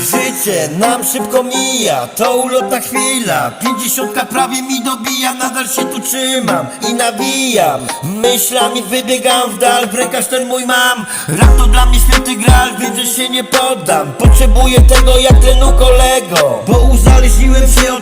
Życie nam szybko mija, to ulotna chwila. Pięćdziesiątka prawie mi dobija, nadal się tu trzymam i nawijam. Myślami wybiegam w dal, w ten mój mam. Rap to dla mnie święty gral, więc się nie poddam. Potrzebuję tego jak tlenu kolego Bo uzależniłem się od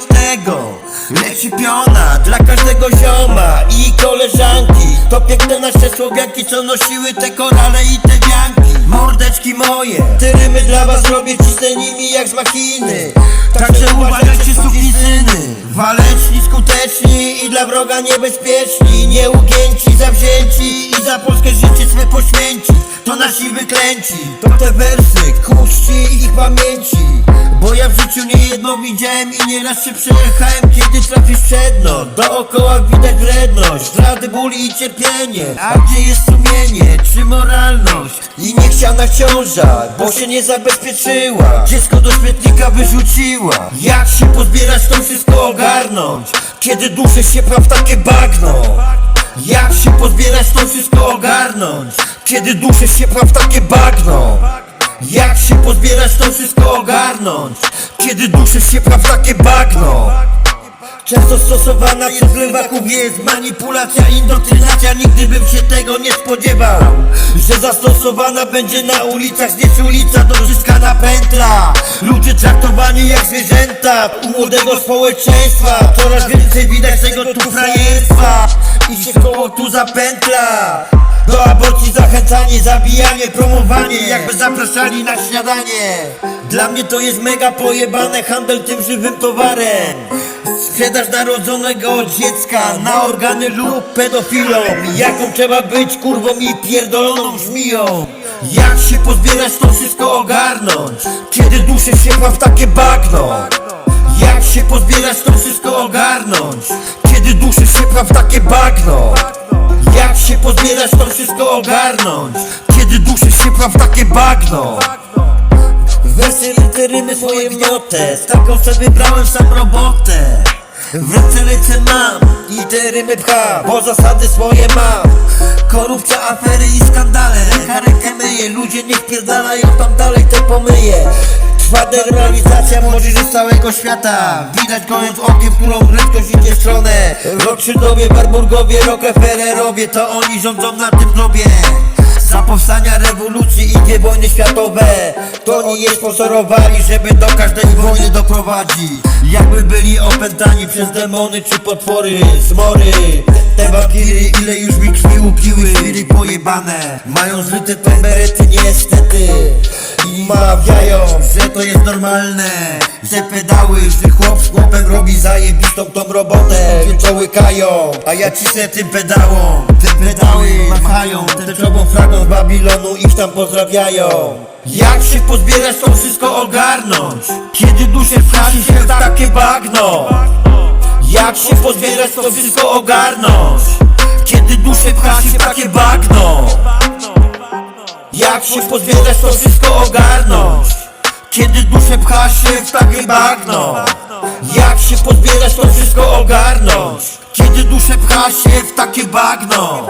Leci piona dla każdego zioma i koleżanki. To piękne nasze słowianki, co nosiły te korale i te wianki. Mordeczki moje, te rymy dla was robię, cisnę nimi jak z machiny. Także uważajcie sukisyny Waleczni, skuteczni i dla wroga niebezpieczni. Nieugięci, zawzięci i za polskie życie swe poświęci. To nasi wyklęci, to te wersy, ku czci ich pamięci Bo ja w życiu niejedno widziałem i nieraz się przejechałem Kiedy trafisz przed no, dookoła widać wredność Zdrady, ból i cierpienie. A gdzie jest sumienie, czy moralność? I niechciana ciąża, bo się nie zabezpieczyła. Dziecko do śmietnika wyrzuciła. Jak się pozbierać, to wszystko ogarnąć? Kiedy duszę się praw takie bagno jak się pozbierać, to wszystko ogarnąć? Kiedy duszę się praw takie bagno Jak się pozbierać, to wszystko ogarnąć. Kiedy duszę się praw takie bagno Często stosowana przez lewaków jest manipulacja, indoktrynacja. Nigdy bym się tego nie spodziewał Że zastosowana będzie na ulicach. Znieść ulica to zyskana pętla Ludzie traktowani jak zwierzęta U młodego społeczeństwa. Coraz więcej widać tego tu frajerstwa. I się koło tu zapętla do aborcji zachęcanie, zabijanie, promowanie Jakby zapraszali na śniadanie. Dla mnie to jest mega pojebane Handel tym żywym towarem. Sprzedaż narodzonego dziecka Na organy lub pedofilom. Jaką trzeba być kurwą i pierdoloną żmiją. Jak się pozbierać to wszystko ogarnąć. Kiedy duszę się w takie bagno. Jak się pozbierać to wszystko ogarnąć. Kiedy duszę się w takie bagno się pozbierać, to wszystko ogarnąć. Kiedy duszę się praw takie bagno. Wersy, literymy swoje gniotę. Z taką sobie wybrałem sam robotę. W ręce ręce mam i te rymy pcham. Bo zasady swoje mam. Korupcja, afery i skandale. Ręka rękę Ludzie niech pierdalają tam dalej te pomyje Trwa derealizacja młodzieży z całego świata. Widać gojąc okiem, którą prędkość idzie w stronę. Rothschildowie, Warburgowie, Rockefellerowie To oni rządzą na tym globie za powstania rewolucji i dwie wojny światowe. To oni je sponsorowali, żeby do każdej wojny doprowadzić. Jakby byli opętani przez demony czy potwory Zmory, te wampiry ile już mi krwi upiły Świry pojebane, mają zryte tomberety niestety. I mawiają, że to jest normalne Że pedały, że chłop z chłopem robi zajebistą tą robotę. Co łykają, a ja cisnę tym pedałom. Te pedały machają, tęczową flagą z Babilonu ich tam pozdrawiają. Jak się pozbierać, to wszystko ogarnąć. Kiedy duszę wchodzi się w takie bagno. Jak się pozbierać, to wszystko ogarnąć Jak się pozbierać, to wszystko ogarnąć Kiedy duszę pcha się w takie bagno Jak się pozbierać, to wszystko ogarnąć Kiedy duszę pcha się w takie bagno